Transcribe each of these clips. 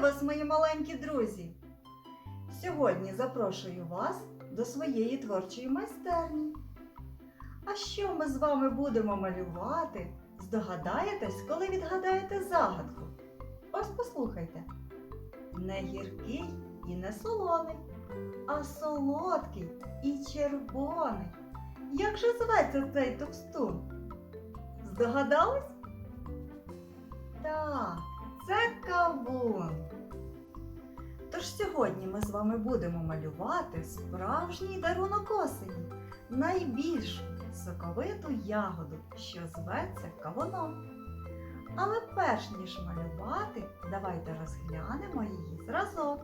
вас, мої маленькі друзі! Сьогодні запрошую вас до своєї творчої майстерні. А що ми з вами будемо малювати? Здогадаєтесь, коли відгадаєте загадку? Ось послухайте. Не гіркий і не солоний, а солодкий і червоний. Як же зветься цей товстун? Здогадались? Так, це кавун. Тож сьогодні ми з вами будемо малювати справжній дарунок осені, найбільшу соковиту ягоду, що зветься кавуном. Але перш ніж малювати, давайте розглянемо її зразок.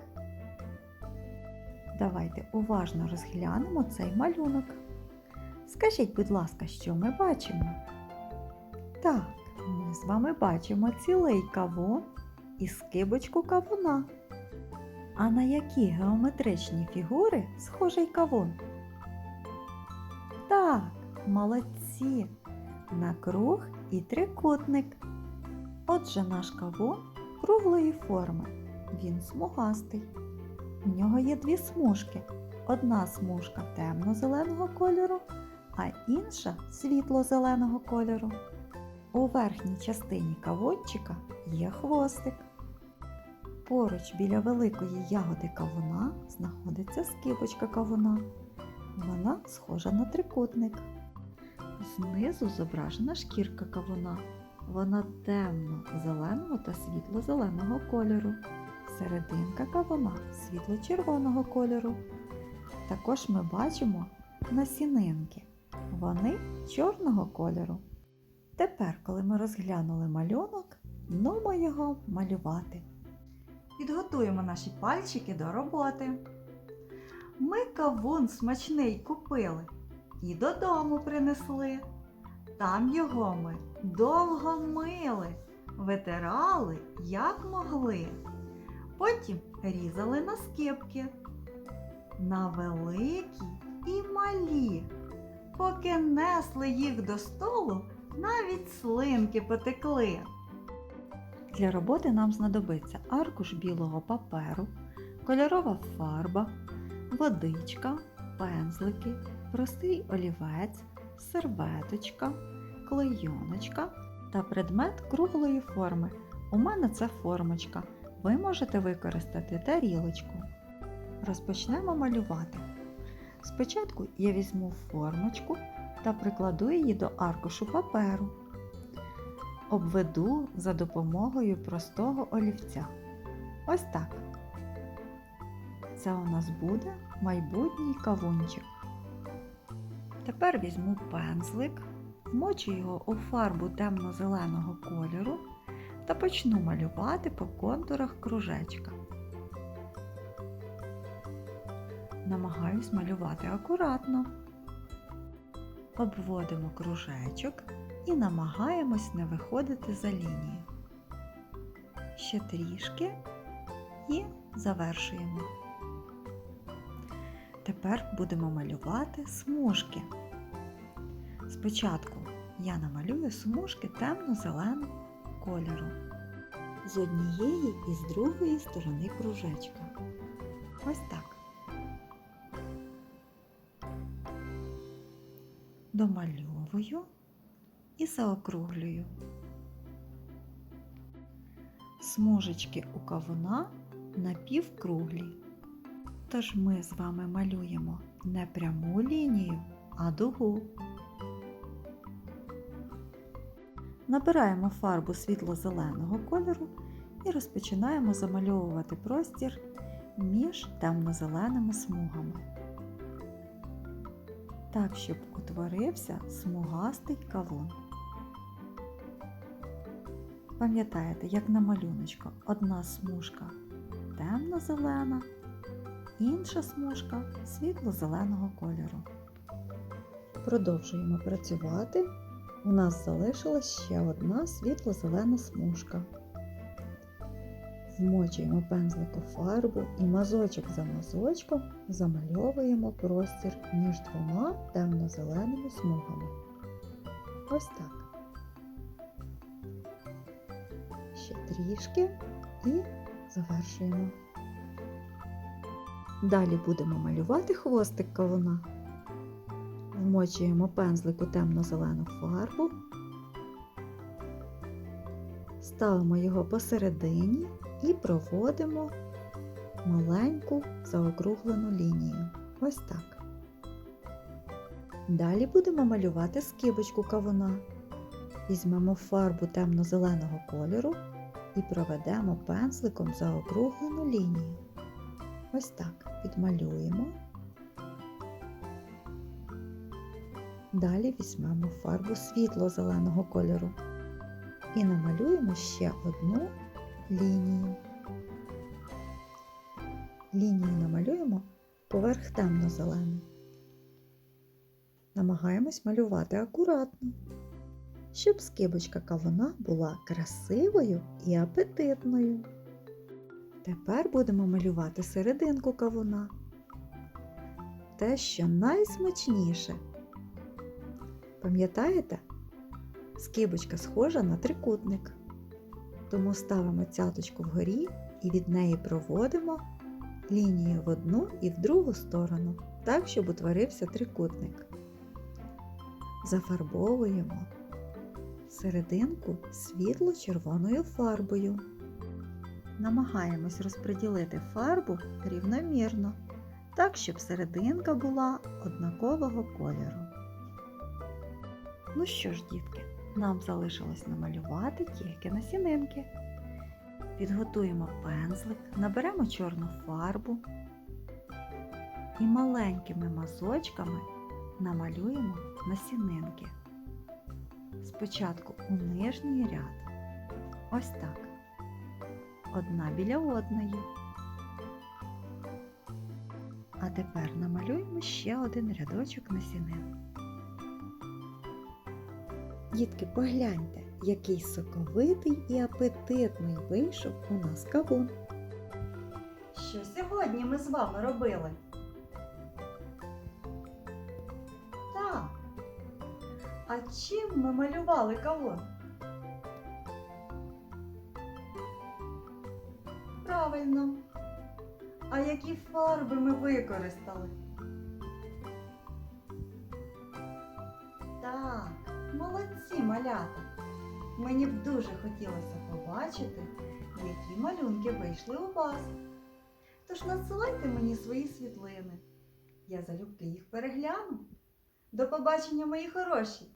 Давайте уважно розглянемо цей малюнок. Скажіть, будь ласка, що ми бачимо? Так, ми з вами бачимо цілий кавун і скибочку кавуна. А на які геометричні фігури схожий кавун? Так, молодці! На круг і трикутник. Отже, наш кавун круглої форми. Він смугастий. У нього є дві смужки. Одна смужка темно-зеленого кольору, а інша світло-зеленого кольору. У верхній частині кавунчика є хвостик. Поруч біля великої ягоди кавуна знаходиться скибочка кавуна. Вона схожа на трикутник. Знизу зображена шкірка кавуна. Вона темно-зеленого та світло-зеленого кольору. Серединка кавуна світло-червоного кольору. Також ми бачимо насінинки. Вони чорного кольору. Тепер, коли ми розглянули малюнок, нумо його малювати. Підготуємо наші пальчики до роботи. Ми кавун смачний купили і додому принесли. Там його ми довго мили, витирали, як могли. Потім різали на скибки. На великі і малі. Поки несли їх до столу, навіть слинки потекли. Для роботи нам знадобиться аркуш білого паперу, кольорова фарба, водичка, пензлики, простий олівець, серветочка, клейоночка та предмет круглої форми. У мене це формочка. Ви можете використати тарілочку. Розпочнемо малювати. Спочатку я візьму формочку та прикладу її до аркушу паперу. Обведу за допомогою простого олівця. Ось так. Це у нас буде майбутній кавунчик. Тепер візьму пензлик, вмочу його у фарбу темно-зеленого кольору та почну малювати по контурах кружечка. Намагаюсь малювати акуратно. Обводимо кружечок і намагаємось не виходити за лінію. Ще трішки і завершуємо. Тепер будемо малювати смужки. Спочатку я намалюю смужки темно-зеленого кольору з однієї і з другої сторони кружечка. Ось так. Домальовую і заокруглюю. Смужечки у кавуна напівкруглі. Тож ми з вами малюємо не пряму лінію, а дугу. Набираємо фарбу світло-зеленого кольору і розпочинаємо замальовувати простір між темно-зеленими смугами. Так, щоб утворився смугастий кавун. Пам'ятаєте, як на малюночку, одна смужка темно-зелена, інша смужка світло-зеленого кольору. Продовжуємо працювати. У нас залишилась ще одна світло-зелена смужка. Вмочуємо пензлик у фарбу і мазочок за мазочком замальовуємо простір між двома темно-зеленими смугами. Ось так. Ще трішки і Завершуємо. Далі будемо малювати хвостик кавуна. Вмочуємо пензлик у темно-зелену фарбу. Ставимо його посередині і проводимо маленьку заокруглену лінію. Ось так. Далі будемо малювати скибочку кавуна. Візьмемо фарбу темно-зеленого кольору і проведемо пензликом заокруглену лінію. Ось так підмалюємо. Далі візьмемо фарбу світло-зеленого кольору і намалюємо ще одну лінію. Лінію намалюємо поверх темно-зелений. Намагаємось малювати акуратно, щоб скибочка кавуна була красивою і апетитною. Тепер будемо малювати серединку кавуна. Те, що найсмачніше. Пам'ятаєте? Скибочка схожа на трикутник. Тому ставимо цяточку вгорі і від неї проводимо лінію в одну і в другу сторону, так, щоб утворився трикутник. Зафарбовуємо серединку світло-червоною фарбою. Намагаємось розподілити фарбу рівномірно, так, щоб серединка була однакового кольору. Ну що ж, дітки, нам залишилось намалювати тільки насінинки. Підготуємо пензлик, наберемо чорну фарбу і маленькими мазочками намалюємо насінинки. Спочатку у нижній ряд. Ось так. Одна біля одної. А тепер намалюємо ще один рядочок насінин. Дітки, погляньте, який соковитий і апетитний вийшов у нас кавун. Що сьогодні ми з вами робили? А чим ми малювали кавун? Правильно. А які фарби ми використали? Так, молодці малята. Мені б дуже хотілося побачити, які малюнки вийшли у вас. Тож надсилайте мені свої світлини. Я залюбки їх перегляну. До побачення, мої хороші!